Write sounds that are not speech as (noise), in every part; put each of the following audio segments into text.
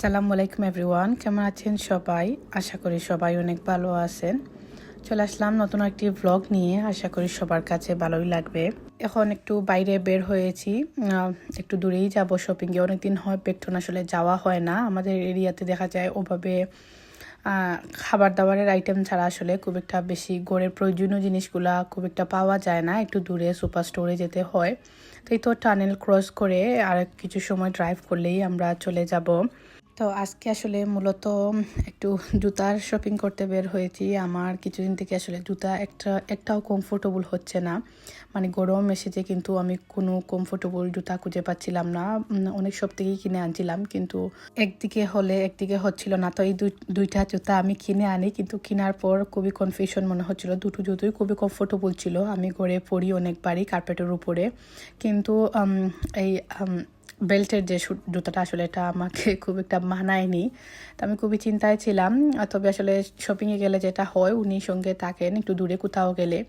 আসসালামু আলাইকুম এভরিওয়ান, কেমন আছেন সবাই? আশা করি সবাই অনেক ভালো আছেন। চলে আসলাম নতুন একটি ভ্লগ নিয়ে, আশা করি সবার কাছে ভালোই লাগবে। এখন একটু বাইরে বের হয়েছি একটু দূরেই যাব শপিংয়ে অনেকদিন হয় পেট্রন আসলে যাওয়া হয় না। আমাদের এরিয়াতে দেখা যায় ওভাবে খাবার দাবারের আইটেম ছাড়া আসলে খুব একটা বেশি গড়ের প্রয়োজনীয় জিনিসগুলা খুব একটা পাওয়া যায় না। একটু দূরে সুপার স্টোরে যেতে হয়। তাই তো টানেল ক্রস করে আর কিছু সময় ড্রাইভ করলেই আমরা চলে যাব। তো আজকে আসলে মূলত একটু জুতার শপিং করতে বের হয়েছি। আমার কিছুদিন থেকে আসলে জুতা একটা, একটাও কমফোর্টেবল হচ্ছে না। মানে গরম এসেছে কিন্তু আমি কোনো কমফোর্টেবল জুতা খুঁজে পাচ্ছিলাম না। অনেক সব থেকেই কিনে আনছিলাম কিন্তু একদিকে হলে একদিকে হচ্ছিল না। তো এই দুই- দুইটা জুতা আমি কিনে আনি কিন্তু কেনার পর খুবই কনফিউশন মনে হচ্ছিল। দুটো জুতোই খুবই কমফোর্টেবল ছিল। আমি ঘরে পরি অনেকবারই কার্পেটের উপরে। কিন্তু এই বেল্টের যে জুতাটা আসলে এটা আমাকে (laughs) খুব একটা মানায়নি। তো আমি খুবই চিন্তায় ছিলাম, তবে আসলে শপিংয়ে গেলে যেটা হয়, উনি সঙ্গে থাকেন, একটু দূরে কোথাও গেলে।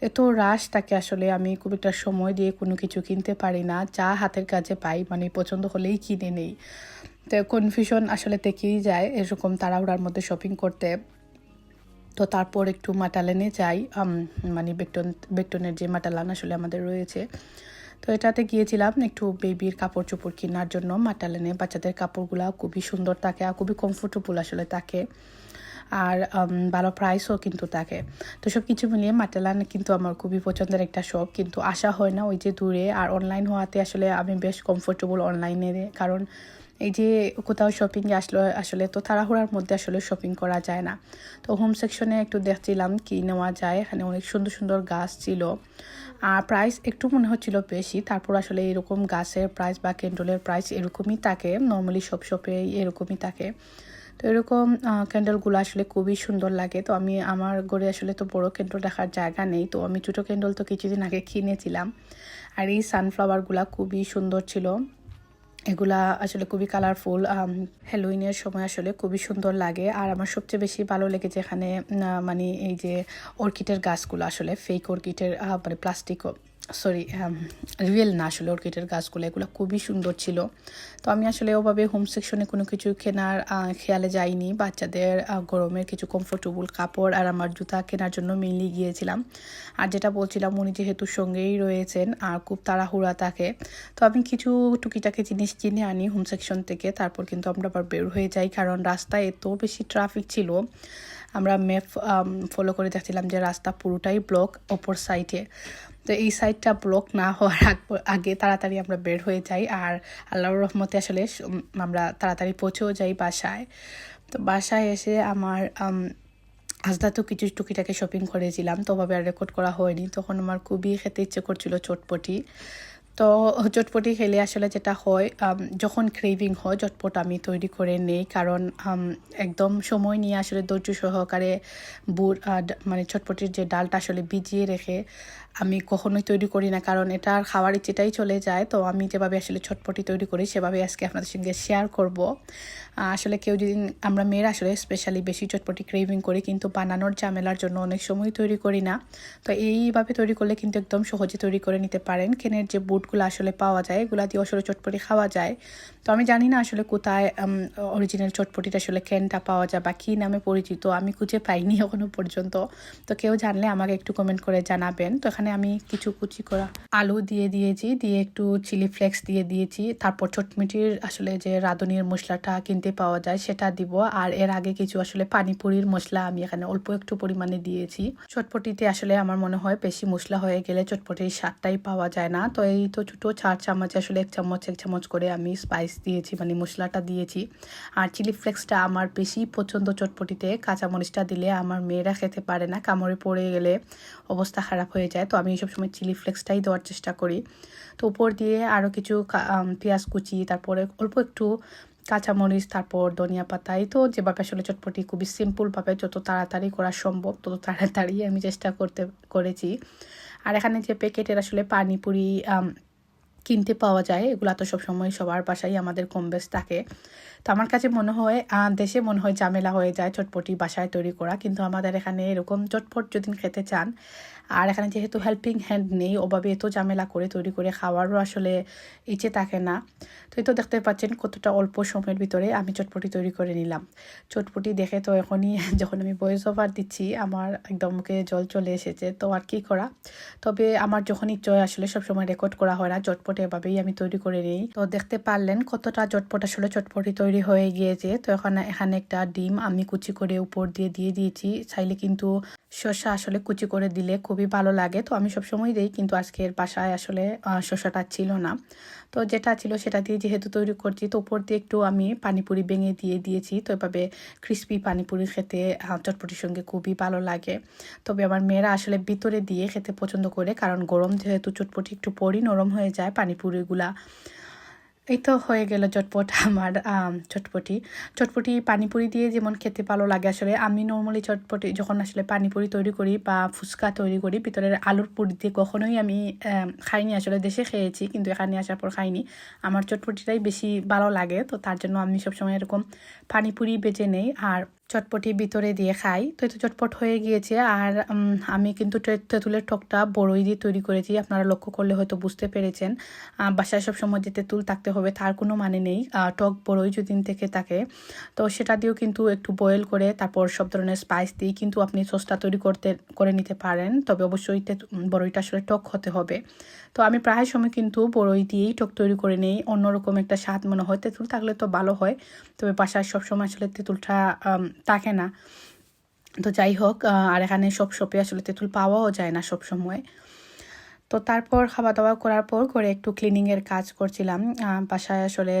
এত রাশ তাকে আসলে আমি খুব একটা সময় দিয়ে কোনো কিছু কিনতে পারি না, যা হাতের কাছে পাই মানে পছন্দ হলেই কিনে নেই। তো কনফিউশন আসলে থেকেই যায়, এরকম তাড়াহুড়ার মধ্যে শপিং করতে। তো তারপর একটু মাটালেনে যাই মানে বেকটন বেকটনের যে মাটালান আসলে আমাদের রয়েছে। তো এটাতে গিয়েছিলাম একটু বেবির কাপড় চোপড় কেনার জন্য। মাটালেনে বাচ্চাদের কাপড়গুলা খুবই সুন্দর থাকে আর খুবই কমফোর্টেবল আসলে থাকে আর ভালো প্রাইসও কিন্তু থাকে তো সব কিছু মিলিয়ে মাটালান কিন্তু আমার খুবই পছন্দের একটা শপ কিন্তু আসা হয় না ওই যে দূরে। আর অনলাইন হওয়াতে আসলে আমি বেশ কমফোর্টেবল অনলাইনে কারণ এই যে কোথাও শপিংয়ে আসলো, আসলে তো তাড়াহুড়ার মধ্যে আসলে শপিং করা যায় না। তো হোম সেকশনে একটু দেখছিলাম কি নেওয়া যায়, এখানে অনেক সুন্দর সুন্দর গাছ ছিল। আর প্রাইস একটু মনে হচ্ছিল বেশি, তারপর আসলে এরকম গাছের প্রাইস বা ক্যান্ডেলের প্রাইস এরকমই থাকে। নর্মালি সব শপে এরকমই থাকে। তো এরকম ক্যান্ডেলগুলো আসলে খুবই সুন্দর লাগে। তো আমি, আমার ঘরে আসলে তো বড় ক্যান্ডেল রাখার জায়গা নেই। তো আমি ছোটো ক্যান্ডেল তো কিছুদিন আগে কিনেছিলাম। আর এই সানফ্লাওয়ারগুলো খুবই সুন্দর ছিল। এগুলা আসলে খুবই কালারফুল হ্যালোইনের সময় আসলে খুবই সুন্দর লাগে। আর আমার সবচেয়ে বেশি ভালো লেগেছে এখানে মানে এই যে অর্কিডের গাছগুলো আসলে ফেক অর্কিডের মানে প্লাস্টিক সরি রিয়েল না আসলে অর্কিডের গাছগুলো, এগুলো খুবই সুন্দর ছিল। তো আমি আসলে ওভাবে হোম সেকশনে কোনো কিছু কেনার খেয়ালে যাইনি। বাচ্চাদের গরমের কিছু কমফোর্টেবল কাপড় আর আমার জুতা কেনার জন্য মেনলি গিয়েছিলাম। আর যেটা বলছিলাম, উনি যেহেতু সঙ্গেই রয়েছেন আর খুব তাড়াহুড়া থাকে তো আমি কিছু টুকিটাকি জিনিস কিনে আনি হোম সেকশন থেকে। তারপর কিন্তু আমরা আবার বের হয়ে যাই, কারণ রাস্তায় এত বেশি ট্রাফিক ছিল। আমরা ম্যাপ ফলো করে দেখছিলাম যে রাস্তা পুরোটাই ব্লক অপর সাইডে তো এই সাইডটা ব্লক না হওয়ার আগ- তাড়াতাড়ি আমরা বের হয়ে যাই আর আল্লাহর রহমতে আসলে আমরা তাড়াতাড়ি পৌঁছেও যাই বাসায়। তো বাসায় এসে আমার আম, আজদা তো কিছু টুকিটাকে শপিং করেছিলাম তো ওভাবে আর রেকর্ড করা হয়নি। তখন আমার খুবই খেতে ইচ্ছে করছিল চটপটি। তো চটপটি খেলে আসলে যেটা হয় যখন ক্রেভিং হয় চটপট আমি তৈরি করে নেই। কারণ একদম সময় নিয়ে আসলে ধৈর্য সহকারে বুট মানে চটপটির যে ডালটা আসলে ভিজিয়ে রেখে আমি কখনোই তৈরি করি না, কারণ এটার খাওয়ার ইচ্ছেটাই চলে যায়। তো আমি যেভাবে আসলে ছটপটি তৈরি করি সেভাবে আজকে আপনাদের সঙ্গে শেয়ার করব। আসলে কেউ যদি, আমরা মেয়েরা আসলে স্পেশালি বেশি চটপটি ক্রেভিং করি, কিন্তু বানানোর ঝামেলার জন্য অনেক সময় তৈরি করি না। তো এইভাবে তৈরি করলে কিন্তু একদম সহজে তৈরি করে নিতে পারেন। কেনের যে বুটগুলো আসলে পাওয়া যায়, এগুলা দিয়ে আসলে চটপটি খাওয়া যায়। তো আমি জানি না আসলে কোথায় অরিজিনাল চটপটিটা আসলে ক্যানটা পাওয়া যায় বা কী নামে পরিচিত, আমি খুঁজে পাইনি এখনও পর্যন্ত। তো কেউ জানলে আমাকে একটু কমেন্ট করে জানাবেন। তো এখানে আমি কিছু কুচি করা আলু দিয়ে দিয়েছি, দিয়ে একটু চিলি ফ্লেক্স দিয়ে দিয়েছি। তারপর চটমিটির আসলে যে রাঁধুনির মশলাটা কিনতে পাওয়া যায় সেটা দিব। আর এর আগে কিছু আসলে পানিপুরির মশলা আমি এখানে অল্প একটু পরিমাণে দিয়েছি। চটপটিতে আসলে আমার মনে হয় বেশি মশলা হয়ে গেলে চটপটির স্বাদটাই পাওয়া যায় না। তো এই তো ছোটো চার চামচ আসলে এক চামচ এক চামচ করে আমি স্পাইস দিয়েছি মানে মশলাটা দিয়েছি। আর চিলি ফ্লেক্সটা আমার বেশি পছন্দ চটপটিতে। কাঁচামরিচটা দিলে আমার মেয়েরা খেতে পারে না, কামড়ে পড়ে গেলে অবস্থা খারাপ হয়ে যায়। তো আমি এইসব সময় চিলি ফ্লেক্সটাই দেওয়ার চেষ্টা করি। তো উপর দিয়ে আরও কিছু পেঁয়াজ কুচি, তারপরে অল্প একটু কাঁচামরিচ, তারপর ধনিয়া পাতা। এই তো যেভাবে আসলে চটপটি খুবই সিম্পলভাবে যত তাড়াতাড়ি করা সম্ভব, তত তাড়াতাড়ি আমি চেষ্টা করতে, করেছি। আর এখানে যে প্যাকেটের আসলে পানিপুরি কিনতে পাওয়া যায়, এগুলো তো সবসময় সবার বাসায় আমাদের কম বেশ থাকে। তো আমার কাছে মনে হয় দেশে মনে হয় ঝামেলা হয়ে যায় চটপটি বাসায় তৈরি করা, কিন্তু আমাদের এখানে এরকম চটপট যদি খেতে চান আর এখানে যেহেতু হেল্পিং হ্যান্ড নেই, ওভাবে এত ঝামেলা করে তৈরি করে খাওয়ারও আসলে ইচ্ছে থাকে না। তো এই তো দেখতে পাচ্ছেন কতটা অল্প সময়ের ভিতরে আমি চটপটি তৈরি করে নিলাম। চটপটি দেখে তো এখনই (laughs) যখন আমি ভয়েস ওভার দিচ্ছি, আমার একদম মুখে জল চলে এসেছে, তো আর কি করা? তবে আমার যখন ইচ্ছে আসলে সবসময় রেকর্ড করা হয় না, চটপটে এভাবেই আমি তৈরি করে নিই। তো দেখতে পারলেন কতটা চটপট আসলে চটপটি তৈরি হয়ে গিয়েছে। তো এখানে এখানে একটা ডিম আমি কুচি করে উপর দিয়ে দিয়ে দিয়েছি। চাইলে কিন্তু শসা আসলে কুচি করে দিলে খুবই ভালো লাগে। তো আমি সবসময় দিই কিন্তু আজকের বাসায় আসলে শসাটা ছিল না। তো যেটা ছিল সেটা দিয়ে যেহেতু তৈরি করছি, তো উপর দিয়ে একটু আমি পানিপুরি ভেঙে দিয়ে দিয়েছি। তো এভাবে ক্রিস্পি পানিপুরি খেতে চটপটির সঙ্গে খুবই ভালো লাগে। তবে আমার মেয়েরা আসলে ভিতরে দিয়ে খেতে পছন্দ করে, কারণ গরম যেহেতু চটপটি একটু পরই নরম হয়ে যায় পানিপুরিগুলা। এই তো হয়ে গেল চটপট আমার চটপটি। চটপটি পানিপুরি দিয়ে যেমন খেতে ভালো লাগে আসলে, আমি নর্মালি চটপটি যখন আসলে পানিপুরি তৈরি করি বা ফুচকা তৈরি করি, ভিতরের আলুর পুরি দিয়ে কখনোই আমি, খাইনি আসলে, দেশে খেয়েছি কিন্তু এখানে আসার পর খাইনি। আমার চটপটিটাই বেশি ভালো লাগে, তো তার জন্য আমি সবসময় এরকম পানিপুরি বেজে নেই। আর চটপটি ভিতরে দিয়ে খাই। তো এই তো চটপট হয়ে গিয়েছে আর আমি কিন্তু তেঁতুলের টকটা বড়ই দিয়ে তৈরি করেছি। আপনারা লক্ষ্য করলে হয়তো বুঝতে পেরেছেন। বাসায় সবসময় যে তেঁতুল থাকতে হবে তার কোনো মানে নেই। টক বড়ই যদি থেকে থাকে। তো সেটা দিয়েও কিন্তু একটু বয়েল করে তারপর সব ধরনের স্পাইস দিয়ে কিন্তু আপনি সসটা তৈরি করতে, করে নিতে পারেন। তবে অবশ্যই বড়ইটা আসলে টক হতে হবে। তো আমি প্রায় সময় কিন্তু বড়ই দিয়েই টক তৈরি করে নেই। অন্যরকম একটা স্বাদ মনে হয়। তেঁতুল থাকলে তো ভালো হয়। তবে বাসায় সবসময় আসলে তেঁতুলটা থাকে না। তো যাই হোক আর এখানে সব শপে আসলে তেঁতুল পাওয়াও যায় না সব সময় তো তারপর খাওয়া দাওয়া করার পর করে একটু ক্লিনিংয়ের কাজ করছিলাম। বাসায় আসলে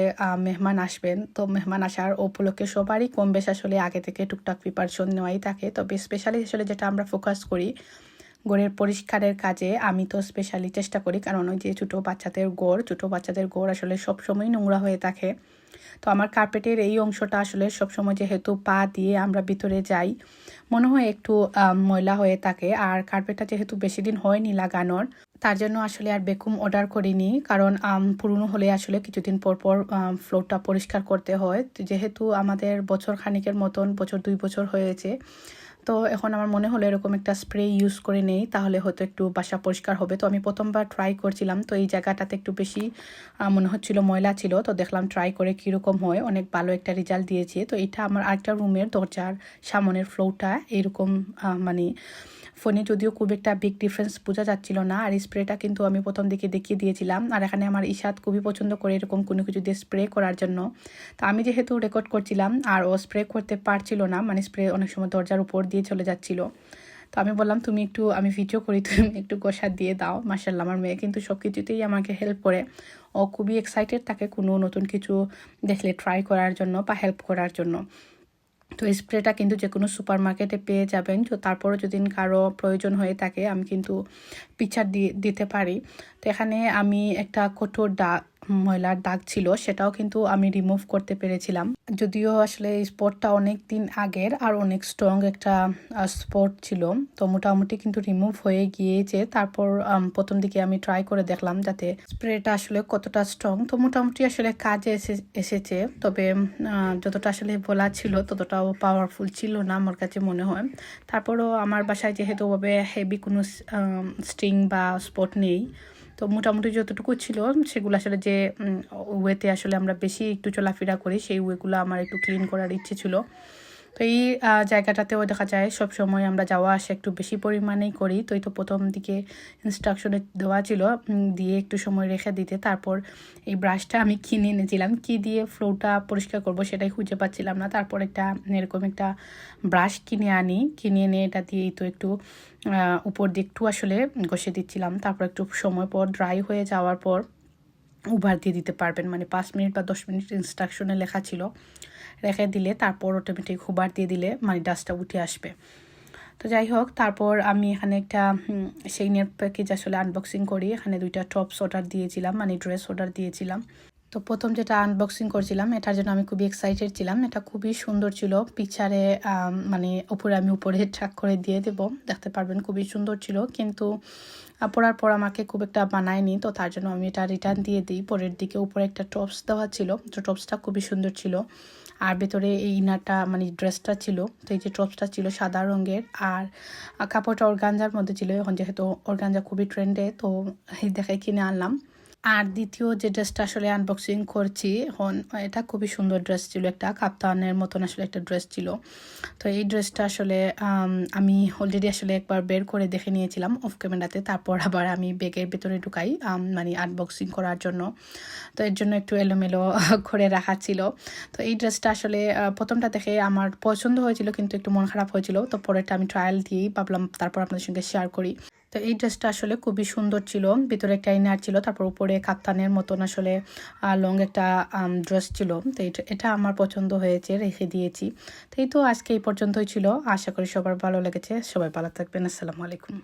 মেহমান আসবেন। তো মেহমান আসার উপলক্ষে সবারই কম বেশ আসলে আগে থেকে টুকটাক প্রিপারেশন নেওয়াই থাকে। তবে স্পেশালি আসলে যেটা আমরা ফোকাস করি, গোড়ের পরিষ্কারের কাজে, আমি তো স্পেশালি চেষ্টা করি। কারণ ওই যে ছোটো বাচ্চাদের গোড়, ছোটো বাচ্চাদের গোড় আসলে সবসময় নোংরা হয়ে থাকে। তো আমার কার্পেটের এই অংশটা আসলে সবসময় যেহেতু পা দিয়ে আমরা ভিতরে যাই, মনে হয় একটু ময়লা হয়ে থাকে। আর কার্পেটটা যেহেতু বেশি দিন হয়নি লাগানোর, তার জন্য আসলে আর বেকুম অর্ডার করিনি। কারণ পুরনো হলে আসলে কিছুদিন পর পর ফ্লোরটা পরিষ্কার করতে হয়। যেহেতু আমাদের বছর খানিকের মতন, বছর দুই বছর হয়েছে তো এখন আমার মনে হলো এরকম একটা স্প্রে ইউজ করে নেই, তাহলে হয়তো একটু বাসা পরিষ্কার হবে। তো আমি প্রথমবার ট্রাই করছিলাম, তো এই জায়গাটাতে একটু বেশি মনে হচ্ছিল ময়লা ছিল, তো দেখলাম ট্রাই করে কীরকম হয়, অনেক ভালো একটা রেজাল্ট দিয়েছে। তো এটা আমার আরেকটা রুমের দরজার সামনের ফ্লোরটা এরকম মানে ফোনে যদিও খুব একটা বিগ ডিফারেন্স বোঝা যাচ্ছিল না, আর স্প্রেটা কিন্তু আমি প্রথম দিকে দেখিয়ে দিয়েছিলাম। আর এখানে আমার ইশাদ খুবই পছন্দ করে এরকম কোনো কিছু দিয়ে স্প্রে করার জন্য। তো আমি যেহেতু রেকর্ড করছিলাম, আর ও স্প্রে করতে পারছিল না মানে স্প্রে অনেক সময় দরজার উপর দিয়ে চলে যাচ্ছিল। তো আমি বললাম, তুমি একটু, আমি ভিডিও করি, তুমি একটু গোসা দিয়ে দাও। মার্শাল্লাহ আমার মেয়ে কিন্তু সব কিছুতেই আমাকে হেল্প করে। ও খুবই এক্সাইটেড থাকে কোনো নতুন কিছু দেখলে ট্রাই করার জন্য বা হেল্প করার জন্য। তো স্প্রেটা কিন্তু যে কোনো সুপার মার্কেটে পেয়ে যাবেন। তো তারপরও যদি কারও প্রয়োজন হয়ে থাকে, আমি কিন্তু পিকচার দিয়ে দিতে পারি। তো এখানে আমি একটা কঠোর দাগ ময়লার দাগ ছিল, সেটাও কিন্তু আমি রিমুভ করতে পেরেছিলাম। যদিও আসলে এই স্পটটা অনেক দিন আগের আর অনেক স্ট্রং একটা স্পট ছিল, তো মোটামুটি কিন্তু রিমুভ হয়ে গিয়েছে। তারপর প্রথম দিকে আমি ট্রাই করে দেখলাম যাতে স্প্রেটা আসলে কতটা স্ট্রং তো মোটামুটি আসলে কাজে এসে, এসেছে। তবে যতটা আসলে বলা ছিল ততটাও পাওয়ারফুল ছিল না আমার কাছে মনে হয়। তারপরও আমার বাসায় যেহেতু ওভাবে হেভি কোনো স্ট্রিং বা স্পট নেই তো মোটামুটি যতটুকু ছিল, সেগুলো আসলে যে ওয়েতে আসলে আমরা বেশি একটু চলাফেরা করি, সেই ওয়েগুলো আমার একটু ক্লিন করার ইচ্ছে ছিল। তো এই জায়গাটাতেও দেখা যায় সব সময় আমরা যাওয়া আসা একটু বেশি পরিমাণেই করি। তো এই তো প্রথম দিকে ইনস্ট্রাকশনে দেওয়া ছিল দিয়ে একটু সময় রেখে দিতে। তারপর এই ব্রাশটা আমি কিনে এনেছিলাম। কি দিয়ে ফ্লোরটা পরিষ্কার করব সেটাই খুঁজে পাচ্ছিলাম না। তারপর একটা, এরকম একটা ব্রাশ কিনে আনি। কিনে এনে এটা দিয়েই তো একটু উপর দিয়ে একটু আসলে ঘষে দিচ্ছিলাম। তারপর একটু সময় পর ড্রাই হয়ে যাওয়ার পর উভার দিয়ে দিতে পারবেন। মানে পাঁচ মিনিট বা দশ মিনিট ইনস্ট্রাকশনে লেখা ছিল। রেখে দিলে তারপর অটোমেটিক হুবার দিয়ে দিলে মানে ডাস্টটা উঠে আসবে। তো যাই হোক, তারপর আমি এখানে একটা সেইনের প্যাকেজ আসলে আনবক্সিং করি। এখানে দুইটা টপস অর্ডার দিয়েছিলাম মানে ড্রেস অর্ডার দিয়েছিলাম। তো প্রথম যেটা আনবক্সিং করছিলাম, এটার জন্য আমি খুবই এক্সাইটেড ছিলাম। এটা খুবই সুন্দর ছিল। পিকচারে মানে উপরে আমি উপরে ট্র্যাক করে দিয়ে দেব। দেখতে পারবেন খুবই সুন্দর ছিল। কিন্তু পরার পর আমাকে খুব একটা বানায়নি, তো তার জন্য আমি এটা রিটার্ন দিয়ে দিই। পরের দিকে উপরে একটা টপস দেওয়া ছিল। তো টপসটা খুবই সুন্দর ছিল। আর ভেতরে এই ইনারটা মানে ড্রেসটা ছিল, তো এই যে টপসটা ছিল সাদা রঙের, আর কাপড়টা অর্গানজার মধ্যে ছিল। এখন যেহেতু অর্গানজা খুবই ট্রেন্ডে তো দেখে কিনে আনলাম। আর দ্বিতীয় যে ড্রেসটা আসলে আনবক্সিং করছি, হন, এটা খুবই সুন্দর ড্রেস ছিল, একটা কাপ্তানের মতন আসলে একটা ড্রেস ছিল। তো এই ড্রেসটা আসলে, আমি অলরেডি আসলে একবার বের করে দেখে নিয়েছিলাম অফ ক্যামেরাতে তারপর আবার আমি ব্যাগের ভেতরে ঢুকাই মানে আনবক্সিং করার জন্য। তো এর জন্য একটু এলোমেলো করে রাখা ছিল। তো এই ড্রেসটা আসলে প্রথমটা দেখে আমার পছন্দ হয়েছিল, কিন্তু একটু মন খারাপ হয়েছিল। তো পরেরটা আমি ট্রায়াল দিয়েই ভাবলাম, তারপর আপনাদের সঙ্গে শেয়ার করি। তো এই ড্রেসটা আসলে খুবই সুন্দর ছিল। ভিতরে একটা ইনার ছিল, তারপর উপরে কাপ্তানের মতন আসলে লং একটা ড্রেস ছিল। তো এটা আমার পছন্দ হয়েছে, রেখে দিয়েছি। তো এই তো আজকে এই পর্যন্তই ছিল। আশা করি সবার ভালো লেগেছে। সবাই ভালো থাকবেন। আসসালামু আলাইকুম।